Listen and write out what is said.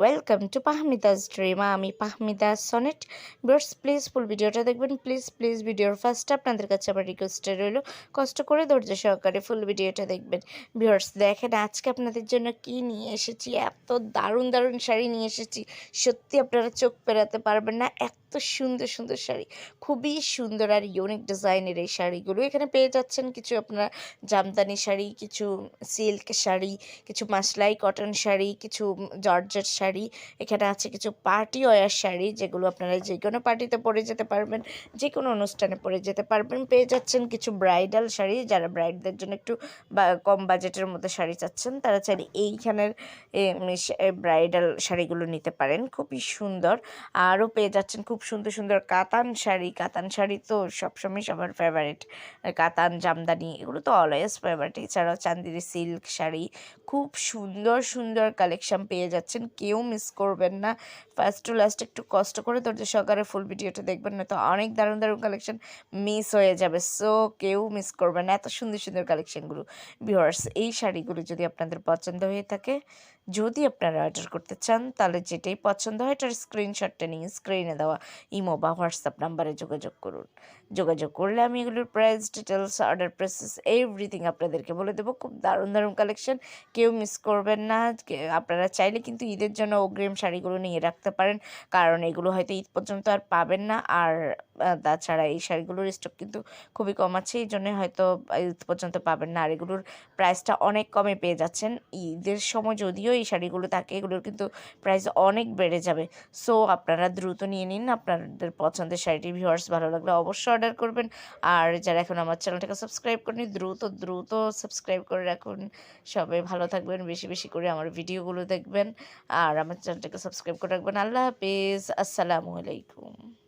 Welcome to পাহমিদাস ড্রিমা আমি পাহমিদা সনেট ভিউয়ার্স প্লিজ ফুল ভিডিওটা দেখবেন। প্লিজ প্লিজ ভিডিওর ফার্স্টে আপনাদের কাছে আমার রিকোয়েস্টে রইল, কষ্ট করে ধৈর্য সহকারে ফুল ভিডিওটা দেখবেন। ভিউয়ার্স দেখেন, আজকে আপনাদের জন্য কি নিয়ে এসেছি? এত দারুণ দারুণ শাড়ি নিয়ে এসেছি। সত্যি আপনারা চোখ পেরাতে পারবেন না, এত সুন্দর সুন্দর শাড়ি। খুবই সুন্দর আর ইউনিক ডিজাইনের এই শাড়িগুলো। এখানে পেয়ে যাচ্ছেন কিছু আপনারা জামদানি শাড়ি, কিছু সিল্ক শাড়ি, কিছু মাসলাই কটন শাড়ি, কিছু জর্জেট শাড়ি এখানে আছে কিছু পার্টি ওয়ার শাড়ি, যেগুলো আপনারা যে কোনো পার্টিতে পরে যেতে পারবেন, যে কোনো অনুষ্ঠানে পরে যেতে পারবেন, পেয়ে যাচ্ছেন কিছু ব্রাইডাল শাড়ি, যারা ব্রাইডদের জন্য একটু কম বাজেটের মধ্যে শাড়ি চাচ্ছেন, তারা চাইলে এইখানের ব্রাইডাল শাড়িগুলো নিতে পারেন, খুবই সুন্দর। আরও পেয়ে যাচ্ছেন খুব সুন্দর সুন্দর কাতান শাড়ি কাতান শাড়ি তো সবসময় সবার ফেভারিট কাতান, জামদানি, এগুলো তো অলওয়েজ ফেভারিট এছাড়াও চান্দিরি সিল্ক শাড়ি খুব সুন্দর সুন্দর কালেকশান পেয়ে যাচ্ছেন। কেউ মিস করবেন না। ফার্স্ট টু লাস্ট একটু কষ্ট করে তোর যে সহকারে ফুল ভিডিওটা দেখবেন না তো অনেক দারুণ দারুণ কালেকশান মিস হয়ে যাবে। সো কেউ মিস করবেন না। এত সুন্দর সুন্দর কালেকশানগুলো ভিওয়ার্স এই শাড়িগুলো যদি আপনাদের পছন্দ হয়ে থাকে যদি আপনারা অর্ডার করতে চান, তাহলে যেটাই পছন্দ হয় এটার স্ক্রিনশটটা নিয়ে স্ক্রিনে দেওয়া ইমো বা হোয়াটসঅ্যাপ নাম্বারে যোগাযোগ করুন। যোগাযোগ করলে আমি এগুলোর price details order process everything আপনাদেরকে বলে দেবো। খুব দারুণ দারুণ কালেকশন কেউ মিস করবেন না। আপনারা চাইলে কিন্তু ঈদের জন্য অগ্রিম শাড়িগুলো নিয়ে রাখতে পারেন। কারণ এগুলো হয়তো ঈদ পর্যন্ত আর পাবেন না। আর তাছাড়া এই শাড়িগুলোর স্টক কিন্তু খুবই কম আছে। এই জন্য হয়তো ঈদ পর্যন্ত পাবেন না। আর এগুলোর প্রাইসটা অনেক কমে পেয়ে যাচ্ছেন। ঈদের সময় যদিও এই শাড়িগুলো থাকে, এগুলোর কিন্তু প্রাইস অনেক বেড়ে যাবে। সো আপনারা দ্রুত নিয়ে নিন। আপনাদের পছন্দের শাড়িটি ভিউয়ার্স ভালো লাগলে অবশ্যই অর্ডার করবেন। আর যারা এখন আমার চ্যানেলটাকে সাবস্ক্রাইব করেনি দ্রুত দ্রুত সাবস্ক্রাইব করে রাখুন। সবাই ভালো থাকবেন, বেশি বেশি করে আমার ভিডিওগুলো দেখবেন। আর আমার চ্যানেলটাকে সাবস্ক্রাইব করে রাখবেন। আল্লাহ হাফিজ। আসসালামু আলাইকুম।